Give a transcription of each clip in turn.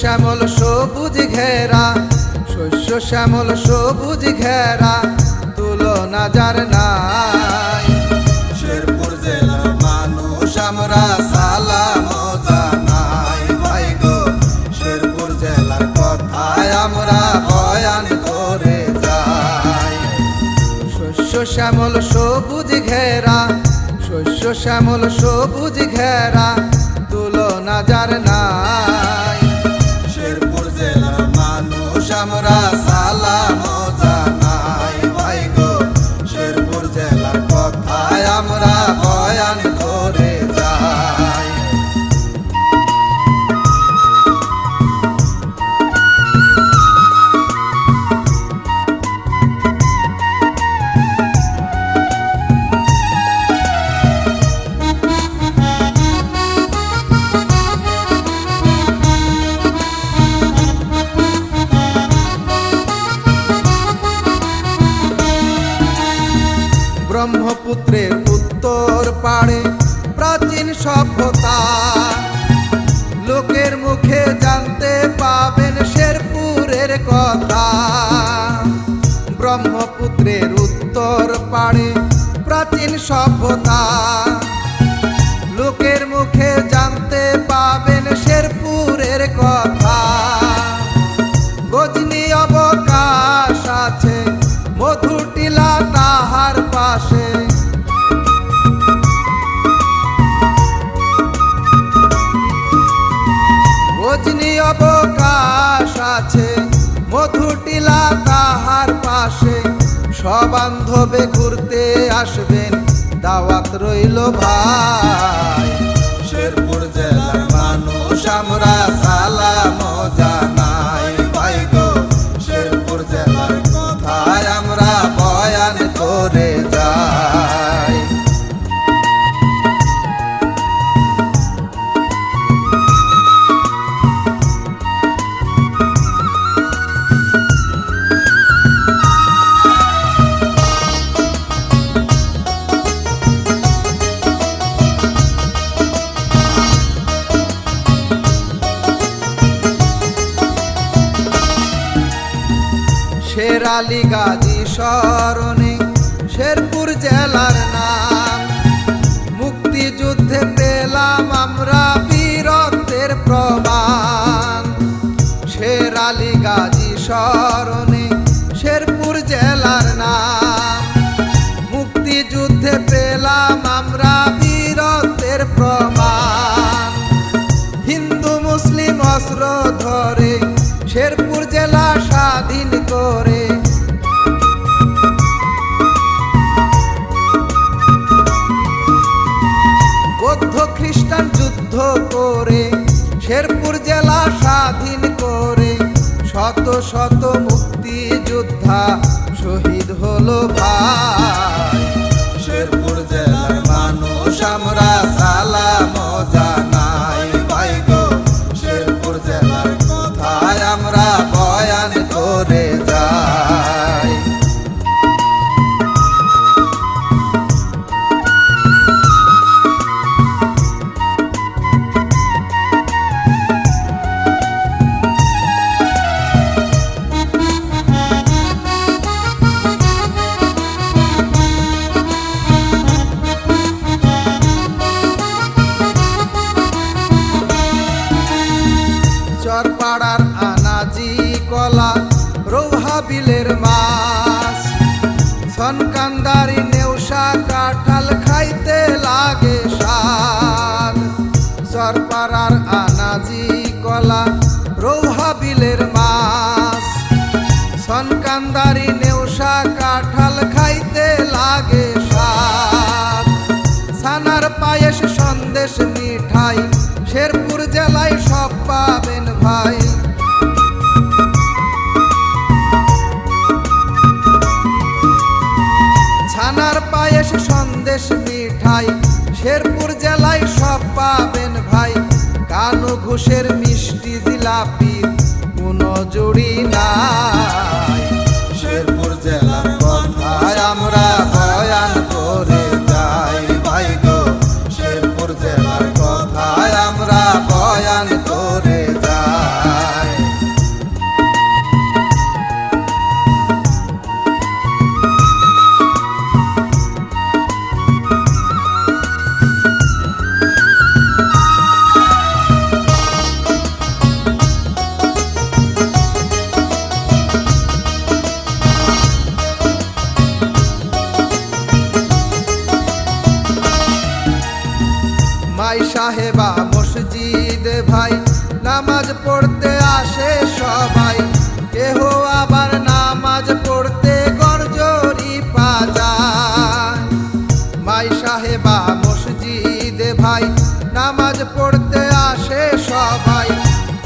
শ্যামল সবুজ ঘেরা শস্য শ্যামল সবুজ ঘেরা তুলনা যার নাই। শেরপুর জেলার মানুষ আমরা সালাম জানাই। ভাই গো শেরপুর জেলার কথায় আমরা বয়ান করে যাই। শস্য শ্যামল সবুজ ঘেরা শস্য শ্যামল সবুজ ঘেরা তুলনা যার নাই। ব্রহ্মপুত্রের উত্তর পাড়ে প্রাচীন সভ্যতা। লোকের মুখে জানতে পাবেন শেরপুরের কথা। ব্রহ্মপুত্রের উত্তর পাড়ে প্রাচীন সভ্যতা। গজনি অবকাশ আছে। মধুটিলা তাহার পাশে। সবান্ধবে ঘুরতে আসবেন, দাওয়াত রইল ভাই। শেরপুর জেলার মানুষ, আমরা সালাম শেরালি গাজী স্মরণে শেরপুর জেলার নাম। মুক্তিযুদ্ধে পেলাম আমরা বীরত্বের প্রমাণ। শেরালি গাজী স্মরণে শেরপুর জেলার নাম। মুক্তিযুদ্ধে পেলাম আমরা বীরত্বের প্রমাণ। হিন্দু, মুসলিম অস্ত্র ধরে শেরপুর জেলা স্বাধীন করে স্বাধীন করে শত শত মুক্তি যোদ্ধা শহীদ হলো ভাই। শেরপুর জেলার মানুষ আমরা কানু মিষ্টি জিলাপি কোনো জুড়ি নাই। ভাই, সাহেবা, মসজিদ ভাই, নামাজ পড়তে আসে সবাই। কেহ আবার নামাজ পড়তে গরজরি পাজায়। মাই সাহেবা, মসজিদ ভাই, নামাজ পড়তে আসে সবাই।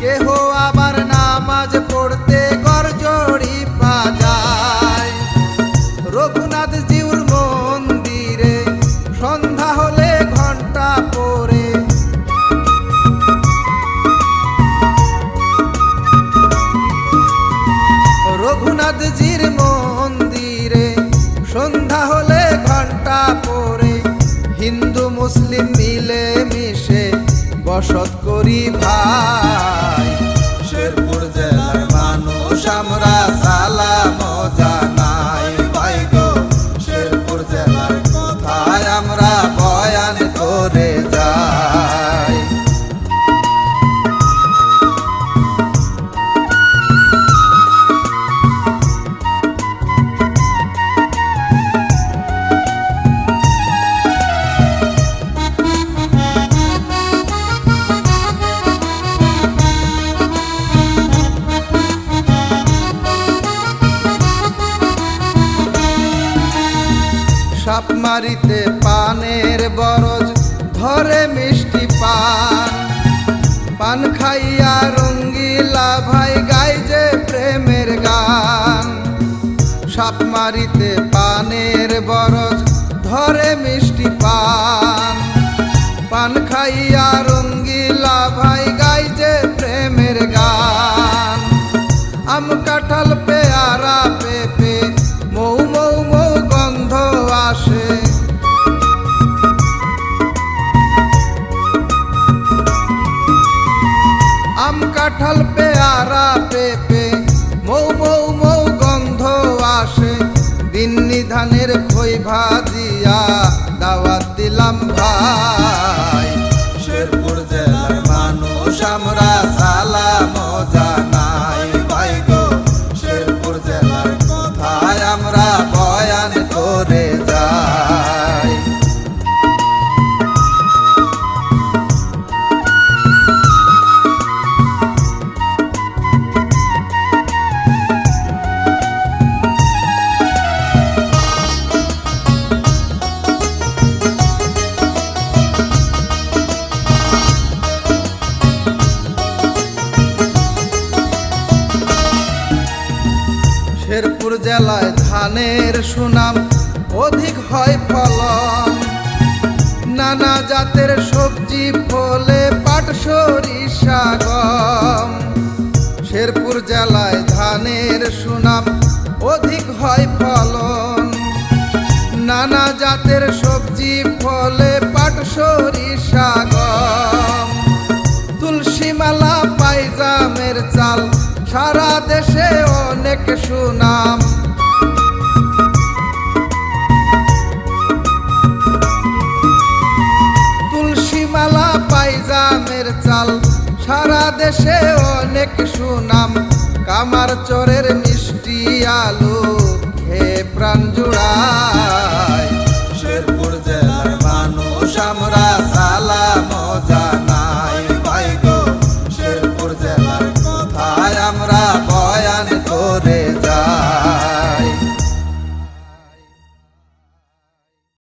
কেহ আবার রঘুনাথজির মন্দিরে, সন্ধ্যা হলে ঘণ্টা পরে হিন্দু মুসলিম মিলে মিশে বসত করি ভাই। শেরপুর জেলার মানুষ, আমরা ধরে মিষ্টি পান। পান খাইয়া রঙ্গিলা ভাই গাই যে প্রেমের গান। সাপ মারিতে পানের বরজ দাওয়াত দিলাম ভাই। জেলায় ধানের সুনাম অধিক হয় ফলন। নানা জাতের সবজি, ফলে পাট, সরিষা, গম। শেরপুর জেলায় ধানের সুনাম অধিক হয় ফলন। নানা জাতের সবজি, ফলে পাট, সরিষা, গম। সারা দেশে অনেক সুনাম। তুলসী মালা পাইজামের চাল, সারা দেশে অনেক সুনাম। কামার চরের মিষ্টি আলু হে প্রাণ জুড়ায়।